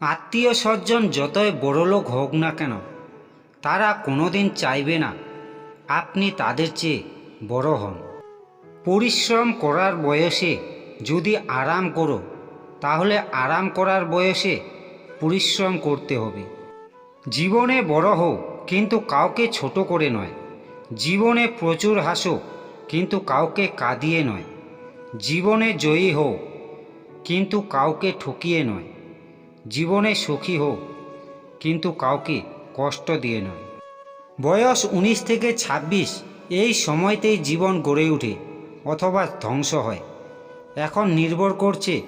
আত্মীয় স্বজন যতই বড়লোক হোক না কেন, তারা কোনোদিন চাইবে না আপনি তাদের চেয়ে বড় হন। পরিশ্রম করার বয়সে যদি আরাম করো, তাহলে আরাম করার বয়সে পরিশ্রম করতে হবে। জীবনে বড় হোক, কিন্তু কাউকে ছোট করে নয়। জীবনে প্রচুর হাসো, কিন্তু কাউকে কাঁদিয়ে নয়। জীবনে জয়ী হোক, কিন্তু কাউকে ঠকিয়ে নয়। জীবনে সুখী হোক, কিন্তু কাউকে কষ্ট দিয়ে নয়। বয়স উনিশ থেকে ২৬ এই সময়তেই জীবন গড়ে ওঠে অথবা ধ্বংস হয়। এখন নির্ভর করছে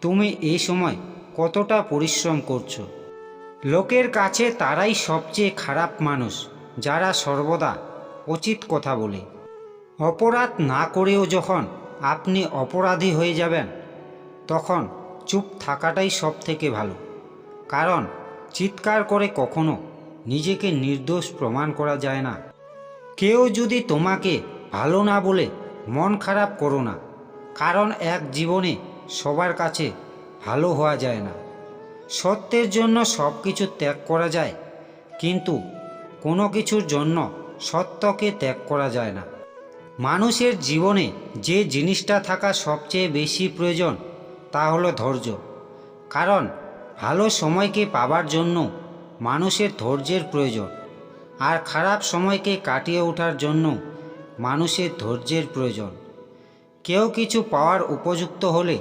তুমি এই সময় কতটা পরিশ্রম করছ। লোকের কাছে তারাই সবচেয়ে খারাপ মানুষ, যারা সর্বদা উচিত কথা বলে। অপরাধ না করেও যখন আপনি অপরাধী হয়ে যাবেন, তখন চুপ থাকাটাই সব থেকে ভালো। কারণ চিৎকার করে কখনো নিজেকে নির্দোষ প্রমাণ করা যায় না। কেউ যদি তোমাকে ভালো না বলে মন খারাপ করো না, কারণ এক জীবনে সবার কাছে ভালো হওয়া যায় না। সত্যের জন্য সব কিছু ত্যাগ করা যায়, কিন্তু কোনো কিছুর জন্য সত্যকে ত্যাগ করা যায় না। মানুষের জীবনে যে জিনিসটা থাকা সবচেয়ে বেশি প্রয়োজন তা হলো ধৈর্য। কারণ, ভালো সময়কে পাবার জন্য মানুষের ধৈর্যের প্রয়োজন, আর খারাপ সময়কে কাটিয়ে ওঠার জন্য মানুষের ধৈর্যের প্রয়োজন। কেউ কিছু পাওয়ার উপযুক্ত হলে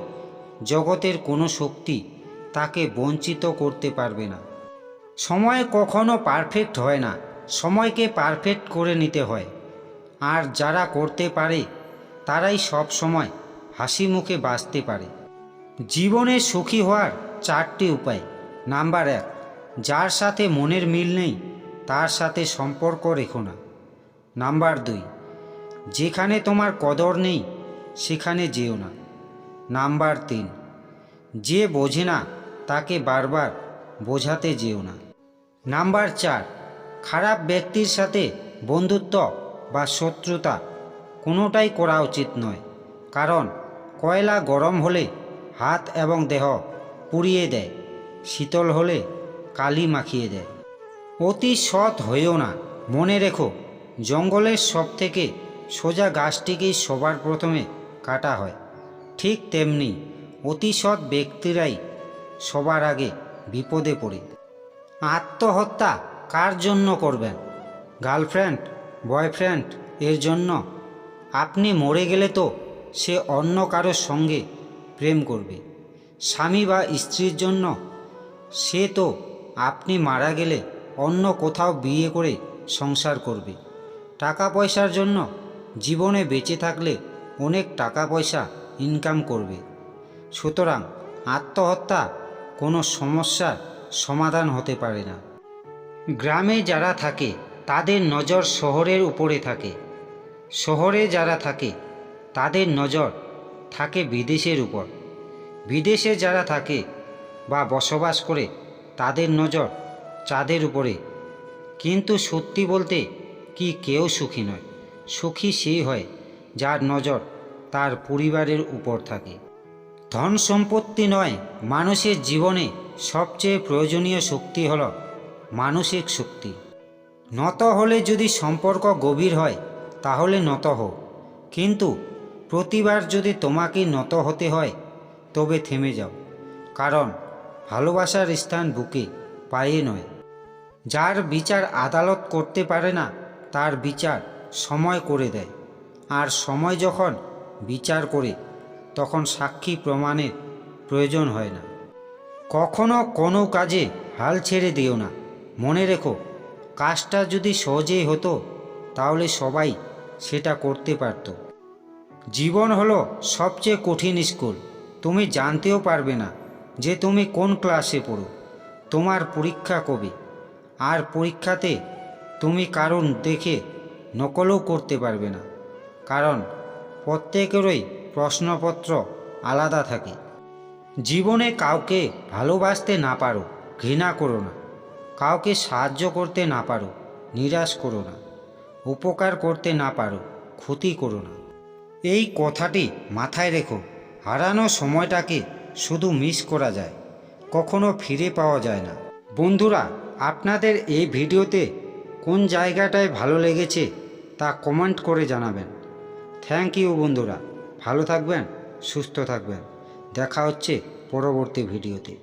জগতের কোনো শক্তি তাকে বঞ্চিত করতে পারবে না। সময় কখনো পারফেক্ট হয় না, সময়কে পারফেক্ট করে নিতে হয়। আর যারা করতে পারে, তারাই সব সময় হাসি মুখে বাঁচতে পারে। জীবনে সুখী হওয়ার চারটি উপায়। নাম্বার এক, যার সাথে মনের মিল নেই, তার সাথে সম্পর্ক রেখো না। নাম্বার দুই, যেখানে তোমার কদর নেই, সেখানে যেও না। নাম্বার তিন, যে বোঝে না, তাকে বারবার বোঝাতে যেও না। নাম্বার চার, খারাপ ব্যক্তির সাথে বন্ধুত্ব বা শত্রুতা কোনোটাই করা উচিত নয়। কারণ, কয়লা গরম হলে হাত এবং দেহ পুড়িয়ে দেয়। শীতল হলে কালি মাখিয়ে দেয়। অতি সৎ হয়েও না। মনে রেখো, জঙ্গলের সব থেকে সোজা গাছটিকেই সবার প্রথমে কাটা হয়। ঠিক তেমনি অতি সৎ ব্যক্তিরাই সবার আগে বিপদে পড়ে। আত্মহত্যা কার জন্য করবেন? গার্লফ্রেন্ড, বয়ফ্রেন্ড এর জন্য? আপনি মরে গেলে তো সে অন্য কারোর সঙ্গে প্রেম করবে। স্বামী বা স্ত্রীর জন্য সে তো আপনি মারা গেলে অন্য কোথাও বিয়ে করে সংসার করবে। টাকা পয়সার জন্য জীবনে বেঁচে থাকলে অনেক টাকা পয়সা ইনকাম করবে। সুতরাং আত্মহত্যা কোনো সমস্যার সমাধান হতে পারে না। গ্রামে যারা থাকে, তাদের নজর শহরের উপরে থাকে। শহরে যারা থাকে, তাদের নজর থাকে বিদেশের উপর। বিদেশে যারা থাকে বা বসবাস করে, তাদের নজর চাঁদের উপরে। কিন্তু সত্যি বলতে কি কেউ সুখী নয়। সুখী সেই হয় যার নজর তার পরিবারের উপর থাকে। ধন সম্পত্তি নয়, মানুষের জীবনে সবচেয়ে প্রয়োজনীয় শক্তি হল মানসিক শক্তি। নত হলে যদি সম্পর্ক গভীর হয়, তাহলে নত হও। কিন্তু প্রতিবার যদি তোমাকে নত হতে হয়, তবে থেমে যাও। কারণ ভালোবাসার স্থান বুকে, পায়ে নয়। যার বিচার আদালত করতে পারে না, তার বিচার সময় করে দেয়। আর সময় যখন বিচার করে, তখন সাক্ষী প্রমাণের প্রয়োজন হয় না। কখনো কোনো কাজে হাল ছেড়ে দিও না। মনে রেখো, কাজটা যদি সহজেই হতো, তাহলে সবাই সেটা করতে পারত। জীবন হলো সবচেয়ে কঠিন স্কুল। তুমি জানতেও পারবে না যে তুমি কোন ক্লাসে পড়ো। তোমার পরীক্ষা কবে? আর পরীক্ষাতে তুমি কারণ দেখে নকলও করতে পারবে না। কারণ প্রত্যেকেরই প্রশ্নপত্র আলাদা থাকে। জীবনে কাউকে ভালোবাসতে না পারো, ঘৃণা করো না। কাউকে সাহায্য করতে না পারো, নিরাশ করো না। উপকার করতে না পারো, ক্ষতি করো না। এই কথাটি মাথায় রেখো। হারানো সময়টাকে শুধু মিস করা যায়। কখনো ফিরে পাওয়া যায় না। বন্ধুরা, আপনাদের এই ভিডিওতে কোন জায়গাটায় ভালো লেগেছে তা কমেন্ট করে জানাবেন। থ্যাংক ইউ বন্ধুরা। ভালো থাকবেন, সুস্থ থাকবেন। দেখা হচ্ছে পরবর্তী ভিডিওতে।